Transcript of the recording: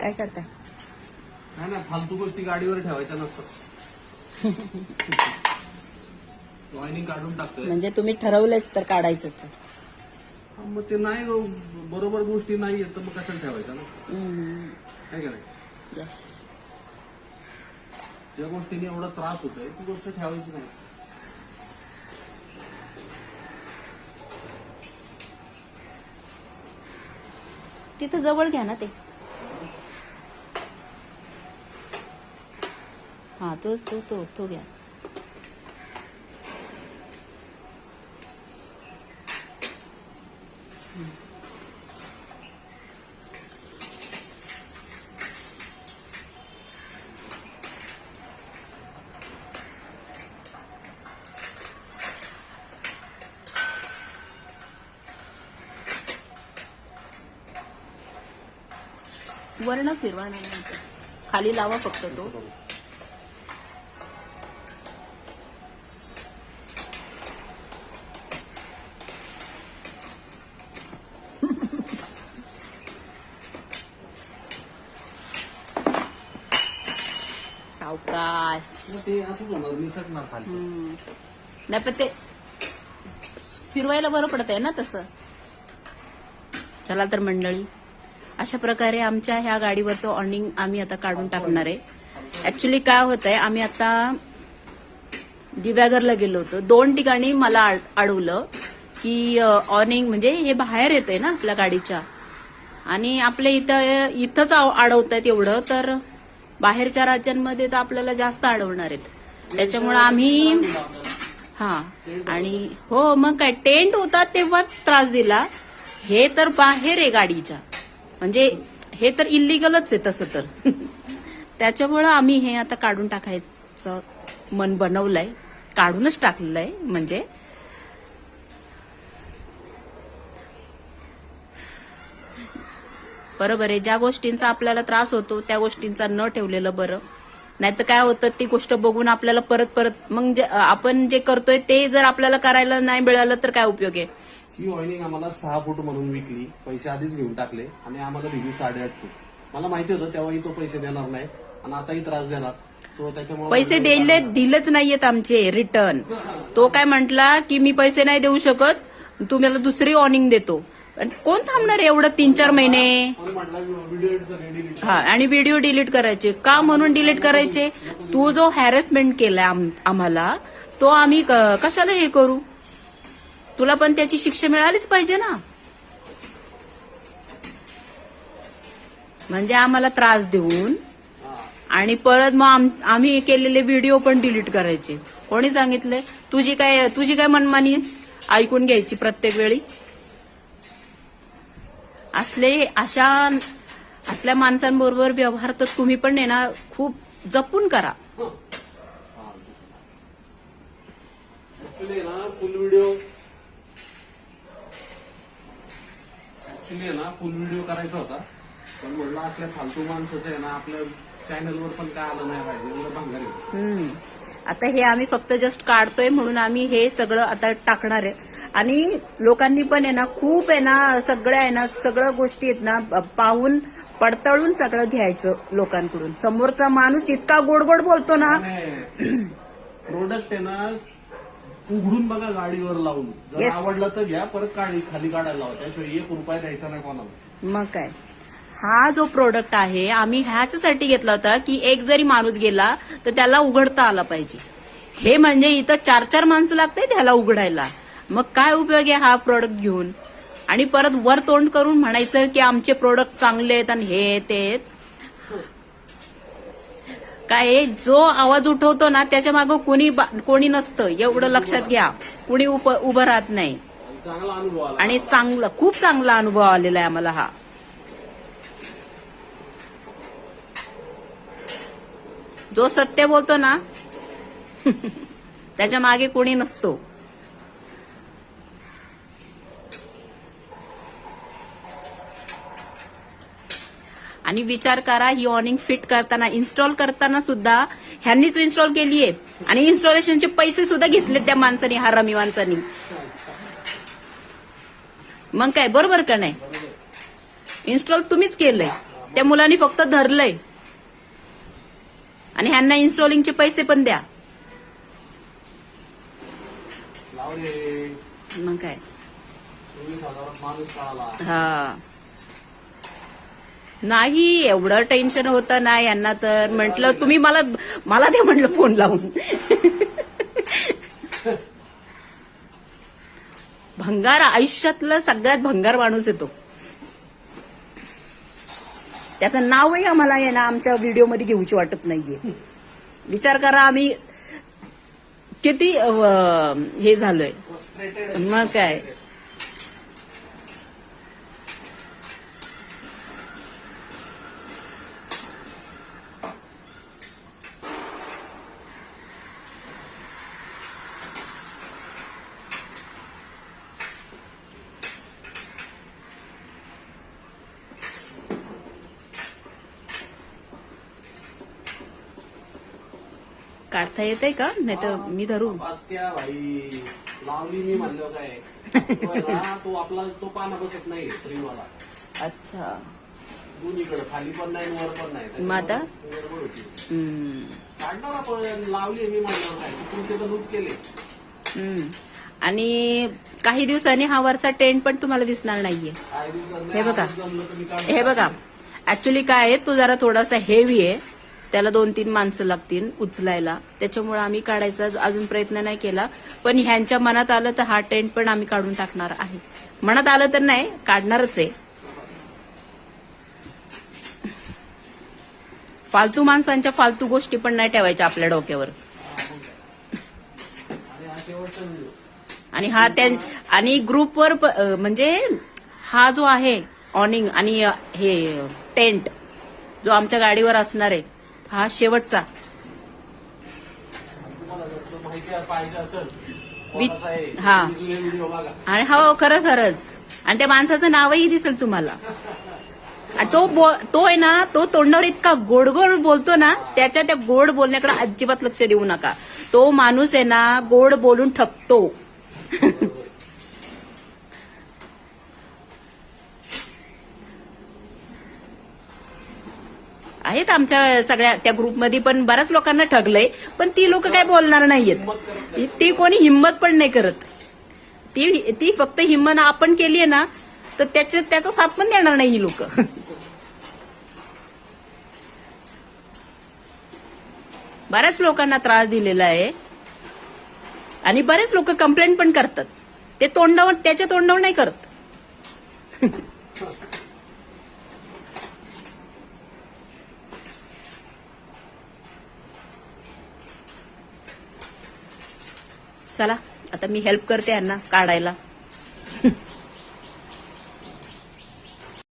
काय करताय? नाही ना फालतू गोष्टी गाडीवर ठेवायच्या नसतात. वायनिंग काढून टाकतोय. म्हणजे तुम्ही ठरवलंच तर काढायचंच. हा, मग ते नाही गो- बरोबर गोष्टी नाही आहेत तर मग कशाला ठेवायच्या ना? आहे का नाही? येस ज्या गोष्टीने एवढा त्रास होतोय ती गोष्ट ठेवायची नाही. तिथं जवळ घ्या ना ते. हा तो तो तो तो घ्या वर्ण फिरवा नाही नंतर. खाली लावा फक्त तो सावकाश मग ते असंच होणार निसटणार खाली हम्म. नाही पण ते फिरवायला बरं पडतंय ना तसं चला तर मंडळी अशा प्रकारे आमच्या ह्या गाडीवरचं ऑर्निंग आम्ही आता काढून टाकणार आहे ऍक्च्युली काय होत आहे आम्ही आता दिव्यागरला गेलो होतो दोन ठिकाणी मला आड- अडवलं की ऑर्निंग म्हणजे हे बाहेर येतंय ना आपल्या गाडीच्या आणि आपल्या इथं इथंच अडवत आहेत एवढं तर बाहेरच्या राज्यांमध्ये तर आपल्याला जास्त अडवणार आहेत. त्याच्यामुळं आम्ही हा. आणि हो मग काय टेंट होता तेव्हा त्रास दिला. हे तर बाहेर आहे गाडीच्या. म्हणजे हे तर इलिगलच आहे तसं तर. त्याच्यामुळं आम्ही हे आता काढून टाकायचं मन बनवलंय. काढूनच टाकलेलं आहे म्हणजे बरोबर आहे. ज्या गोष्टींचा आपल्याला त्रास होतो त्या गोष्टींचा न ठेवलेलं बरं. नाहीतर काय होतं ती गोष्ट बघून आपल्याला परत परत मग जे आपण जे करतोय ते जर आपल्याला करायला नाही मिळालं तर काय उपयोग आहे? ही वॉइनिंग आम्हाला सहा फूट म्हणून विकली. पैसे आधीच घेऊन टाकले आणि आम्हाला दिली साडेआठ फूट. मला माहिती होतं तेव्हाही तो पैसे देणार नाही आणि आताही त्रास देणार. सो त्याच्यामुळे पैसे दिले दिलेच नाहीयेत आमचे रिटर्न तो काय म्हंटला की मी पैसे नाही देऊ शकत तुम्ही आता दुसरी ऑर्निंग देतो. पण कोण थांबणार एवढं तीन चार महिने? हा आणि व्हिडिओ डिलीट करायचे. का म्हणून डिलीट करायचे? तू जो हॅरेसमेंट केलाय आम- आम्हाला तो आम्ही क- कशाला हे करू? तुला पण त्याची शिक्षा मिळालीच पाहिजे ना. म्हणजे आम्हाला त्रास देऊन आणि परत मग आम- आम्ही केलेले व्हिडिओ पण डिलीट करायचे. कोणी सांगितलंय? तुझी काय तुझी काय मनमानी ऐकून घ्यायची प्रत्येक वेळी. असले अशा असल्या माणसांबरोबर व्यवहार तर तुम्ही पण आहे ना खूप जपून करा ना फुल व्हिडिओ ऍक्च्युली ना फुल व्हिडिओ करायचा होता पण म्हणलं असल्या फालतू माणसाचं आहे ना आपल्या चॅनलवर पण काय आलं नाही पाहिजे एवढं भांगार आहे. हम्म. आता हे आम्ही फक्त जस्ट काढतोय म्हणून आम्ही हे सगळं आता टाकणार आहे आणि लोकांनी पण आहे ना खूप आहे ना सगळ्या आहे ना सगळ्या गोष्टी आहेत ना पाहून पडताळून सगळं घ्यायचं लोकांकडून. समोरचा माणूस इतका गोड गोड बोलतो ना. प्रोडक्ट आहे ना उघडून बघा गाडीवर लावून. जर Yes. आवडलं तर घ्या परत काढी खाली काढायला लावा. त्याशिवाय एक रुपया द्यायचा नाही कोणाला. मग काय? हा जो प्रोडक्ट आहे आम्ही ह्याच्यासाठी घेतला होता की एक जरी माणूस गेला तर त्याला उघडता आला पाहिजे. हे म्हणजे इथं चार चार माणसं लागते त्याला उघडायला. मग काय उपयोग आहे हा प्रोडक्ट घेऊन? आणि परत वर तोंड करून म्हणायचं की आमचे प्रोडक्ट चांगले आहेत आणि हे ते काय जो आवाज उठवतो ना त्याच्या मागं कोणी बा- कोणी नसतं. एवढं लक्षात घ्या. कुणी उप- उभं राहत नाही. आणि चांगला चांगलं खूप चांगला अनुभव आलेला आहे आम्हाला हा. जो सत्य बोलतो ना त्याच्यामागे कोणी नसतो. आणि विचार करा ही ऑर्निंग फिट करताना इन्स्टॉल करताना सुद्धा ह्यांनीच इन्स्टॉल केली आहे आणि इन्स्टॉलेशनचे पैसे सुद्धा घेतले त्या माणसानी हा रमी माणसानी मग काय बरोबर का नाही? इन्स्टॉल तुम्हीच केलंय. त्या मुलांनी फक्त धरलंय. आणि ह्यांना इन्स्टॉलिंगचे पैसे पण द्या. मग काय? हा. नाही एवढं टेन्शन होतं ना यांना तर म्हटलं तुम्ही मला मला ते म्हटलं फोन लावून. भंगार आयुष्यातलं सगळ्यात भंगार माणूस येतो त्याचं नावही आम्हाला आहे ना आमच्या व्हिडिओमध्ये घेऊची वाटत नाहीये. विचार करा आम्ही किती हे झालोय. मग काय? काढता येतंय का? नाही तर मी धरू लावली मी म्हणलो काय? तो आपला तो पाना बसत नाही फ्रीवाला अच्छा. दोन्हीकडे खाली पण नाही वर पण नाही. हम्म. काढणार आपण लावली मी म्हणलो काय? तुमचे तर लूज केले. आणि काही दिवसांनी हा वरचा टेंट पण तुम्हाला दिसणार नाहीये. हे बघा. हे बघा. ऍक्च्युली काय आहे तो जरा थोडासा हेवी आहे. त्याला दोन तीन माणसं लागतील उचलायला. त्याच्यामुळे आम्ही काढायचा अजून प्रयत्न नाही केला. पण ह्यांच्या मनात आलं तर हा टेंट पण आम्ही काढून टाकणार आहे. मनात आलं तर नाही काढणारच आहे. फालतू माणसांच्या फालतू गोष्टी पण नाही ठेवायच्या आपल्या डोक्यावर. आणि हा आणि त्या आणि ग्रुपवर म्हणजे हा जो आहे ऑनिंग आणि हे टेंट जो आमच्या गाडीवर असणार आहे हा शेवटचा. हा. आणि हो खरं खरंच. आणि त्या माणसाचं नावही दिसेल तुम्हाला. आणि तो तो आहे ना तो तोंडावर इतका गोड गोड बोलतो ना त्याच्या त्या गोड बोलण्याकडे अजिबात लक्ष देऊ नका. तो माणूस आहे ना गोड बोलून ठकतो. आहेत आमच्या सगळ्या त्या ग्रुपमध्ये पण बऱ्याच लोकांना ठगलंय. पण ती लोक काय बोलणार नाहीयेत. ती कोणी हिंमत पण नाही करत. ती ती फक्त हिंमत आपण केली आहे ना तर त्याच्या त्याचा साथ पण देणार नाही ही लोक. बऱ्याच लोकांना त्रास दिलेला आहे. आणि बरेच लोक कंप्लेंट पण करतात. ते तोंडावर त्याच्या तोंडावर नाही करत. चला आता मी हेल्प करते यांना काढायला.